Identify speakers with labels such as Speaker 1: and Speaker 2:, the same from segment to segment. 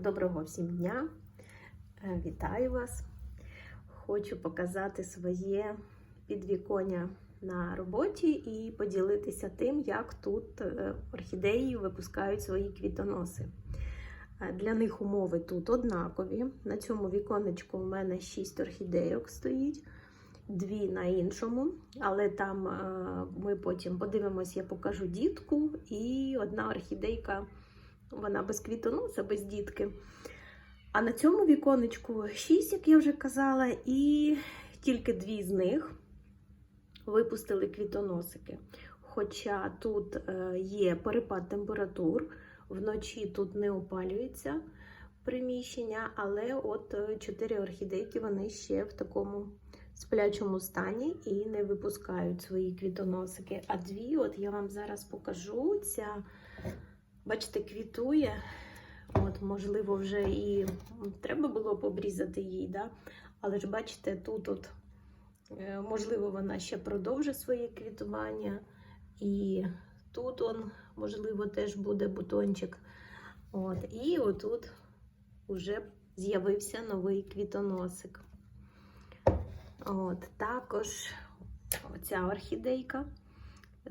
Speaker 1: Доброго всім дня! Е, Вітаю вас! Хочу показати своє підвіконня на роботі і поділитися тим, як тут е, орхідеї випускають свої квітоноси. Е, Для них умови тут однакові. На цьому віконечку у мене 6 орхідейок стоїть, дві на іншому, але там ми потім подивимось, я покажу дітку, і одна орхідейка. Вона без квітоноса, без дітки. А на цьому віконечку 6, як я вже казала, і тільки дві з них випустили квітоносики. Хоча тут е, є перепад температур, вночі тут не опалюється приміщення, але от е, чотири орхідейки вони ще в такому сплячому стані і не випускають свої квітоносики. А дві, от я вам зараз покажу, ця Бачите, квітує. От, можливо, вже і треба було б обрізати її, да? але ж бачите, тут, от, е, можливо, вона ще продовжить своє квітування. І тут, он, можливо, теж буде бутончик. От, і отут вже з'явився новий квітоносик. От, також оця орхідейка.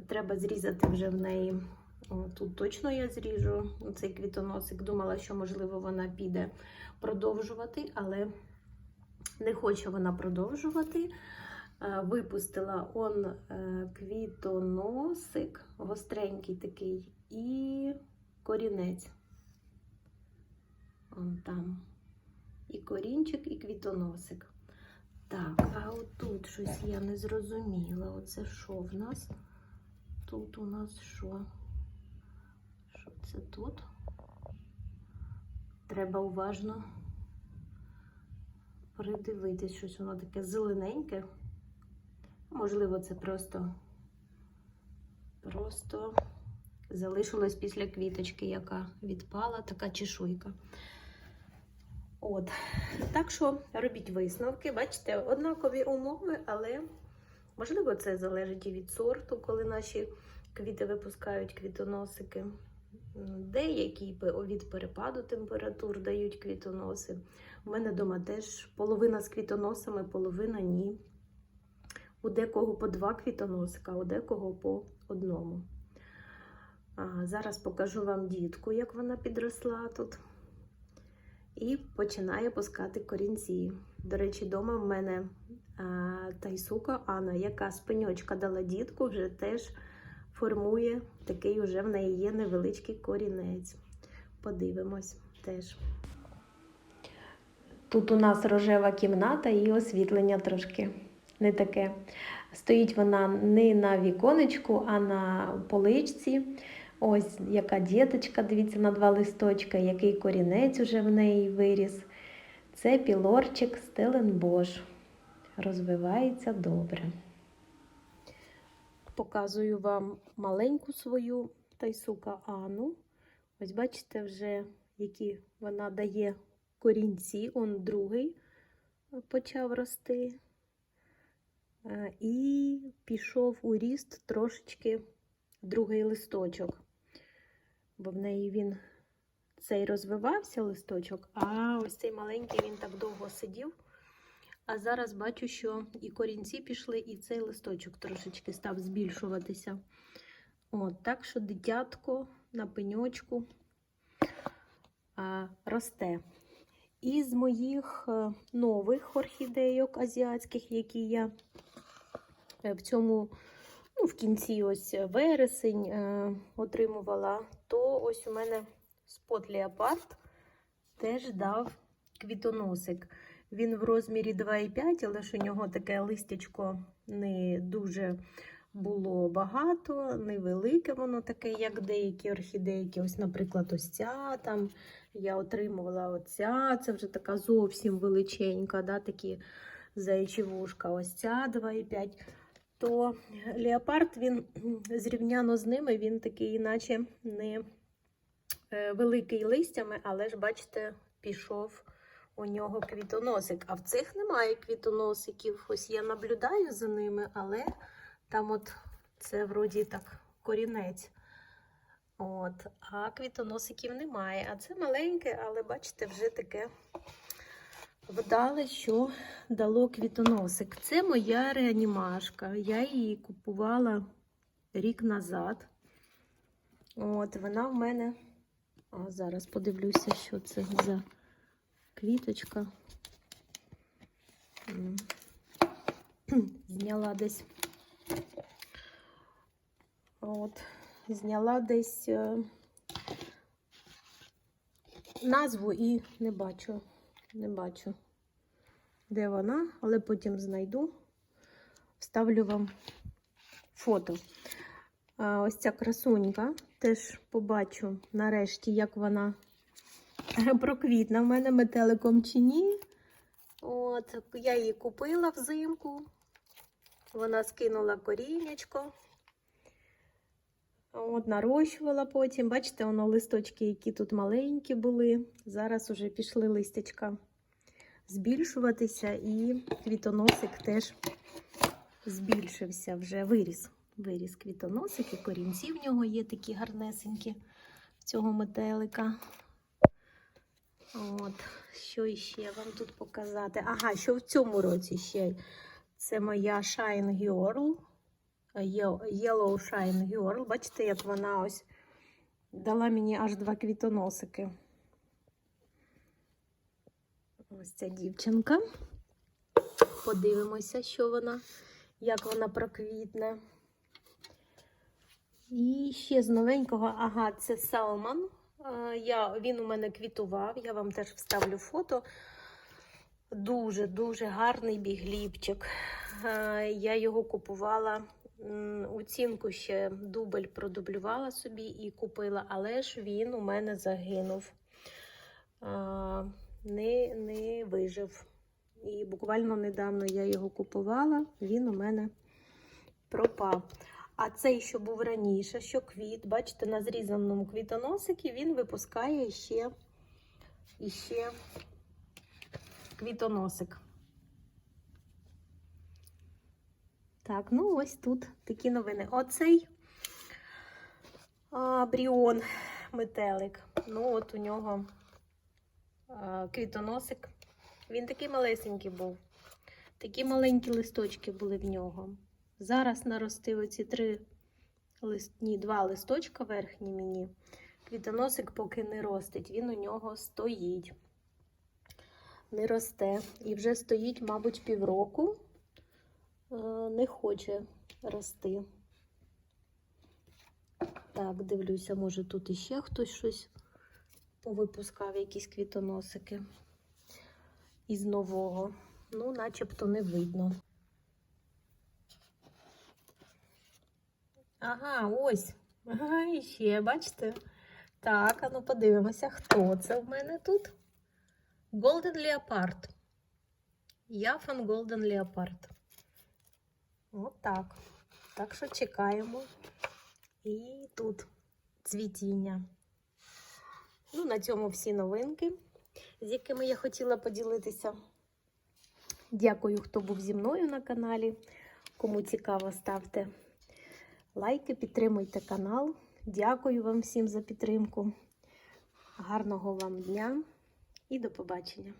Speaker 1: Треба зрізати вже в неї. О, Тут точно я зріжу цей квітоносик. Думала, що, можливо, вона піде продовжувати, але не хоче вона продовжувати. Е, Випустила он е, квітоносик, гостренький такий, і корінець. Он там. І корінчик, і квітоносик. Так, а отут щось я не зрозуміла. Оце що в нас? Тут у нас що? Що це тут? Треба уважно придивитись, щось воно таке зелененьке. Можливо, це просто, просто залишилось після квіточки, яка відпала, така чешуйка. От. Так що робіть висновки. Бачите, однакові умови, але можливо це залежить і від сорту, коли наші квіти випускають квітоносики. Деякі від перепаду температур дають квітоноси. У мене вдома теж половина з квітоносами, половина ні. У декого по два квітоносика, у декого по одному. А, зараз покажу вам дітку, як вона підросла тут. І починає пускати корінці. До речі, вдома в мене а, тайсука Анна, яка з дала дітку, вже теж формує такий уже в неї є невеличкий корінець. Подивимось теж. Тут у нас рожева кімната і освітлення трошки не таке. Стоїть вона не на віконечку, а на поличці. Ось яка діточка, дивіться, на два листочка, який корінець уже в неї виріс. Це пілорчик Стеленбош. Розвивається добре. Показую вам маленьку свою тайсука Ану. Ось бачите, вже які вона дає корінці. Он другий почав рости. І пішов у ріст трошечки другий листочок. Бо в неї він цей розвивався листочок, а ось цей маленький він так довго сидів. А зараз бачу, що і корінці пішли, і цей листочок трошечки став збільшуватися. От, Так що дитятко на пеньочку а, росте. Із моїх нових орхідейок азіатських, які я е, в цьому, ну, в кінці ось вересень е, отримувала, то ось у мене спот Леопард теж дав квітоносик. Він в розмірі 2,5, але ж у нього таке листячко не дуже було багато, невелике воно таке, як деякі орхідейки. Ось, наприклад, ось ця там я отримувала оця, це вже така зовсім величенька, да, такі заячі вушка. Ось ця 2,5. То леопард, він зрівняно з ними, він такий, іначе не великий листями, але ж, бачите, пішов у нього квітоносик. А в цих немає квітоносиків. Ось я наблюдаю за ними, але там от це вроді так корінець. От, а квітоносиків немає. А це маленьке, але бачите, вже таке вдале, що дало квітоносик. Це моя реанімашка. Я її купувала рік назад. От, вона в мене. А зараз подивлюся, що це за квіточка. Зняла десь. От, зняла десь е, назву і не бачу. Не бачу, де вона, але потім знайду. Вставлю вам фото. Ось ця красунька. Теж побачу нарешті, як вона проквітна в мене метеликом чи ні. От, я її купила взимку. Вона скинула корінечко. От, нарощувала потім. Бачите, воно листочки, які тут маленькі були. Зараз уже пішли листячка збільшуватися, і квітоносик теж збільшився, вже виріс. Виріс квітоносик, і корінці в нього є такі гарнесенькі цього метелика. От, що іще вам тут показати? Ага, що в цьому році ще? Це моя Shine Girl. Yellow Shine Girl. Бачите, як вона ось дала мені аж два квітоносики. Ось ця дівчинка. Подивимося, що вона, як вона проквітне. І ще з новенького, ага, це Салман. Я, Він у мене квітував, я вам теж вставлю фото. Дуже-дуже гарний бігліпчик. Я його купувала. Оцінку ще дубль продублювала собі і купила, але ж він у мене загинув. Не, не вижив. І буквально недавно я його купувала, він у мене пропав. А цей, що був раніше, що квіт, бачите, на зрізаному квітоносикі він випускає ще, іще квітоносик. Так, ну ось тут такі новини. Оцей а, бріон метелик. Ну, от у нього а, квітоносик. Він такий малесенький був. Такі маленькі листочки були в нього. Зараз наростив оці три лист... Ні, два листочка верхні мені. Квітоносик поки не ростить, він у нього стоїть. Не росте. І вже стоїть, мабуть, півроку. Е, Не хоче рости. Так, дивлюся, може тут іще хтось щось повипускав, якісь квітоносики із нового. Ну, начебто не видно. Ага, ось. Ага, і ще, бачите? Так, а ну подивимося, хто це в мене тут? Golden Leopard. Яфан Golden Leopard. Отак. Так що чекаємо. І тут цвітіння. Ну, на цьому всі новинки, з якими я хотіла поділитися. Дякую, хто був зі мною на каналі. Кому цікаво, ставте лайки, підтримуйте канал. Дякую вам всім за підтримку. Гарного вам дня і до побачення!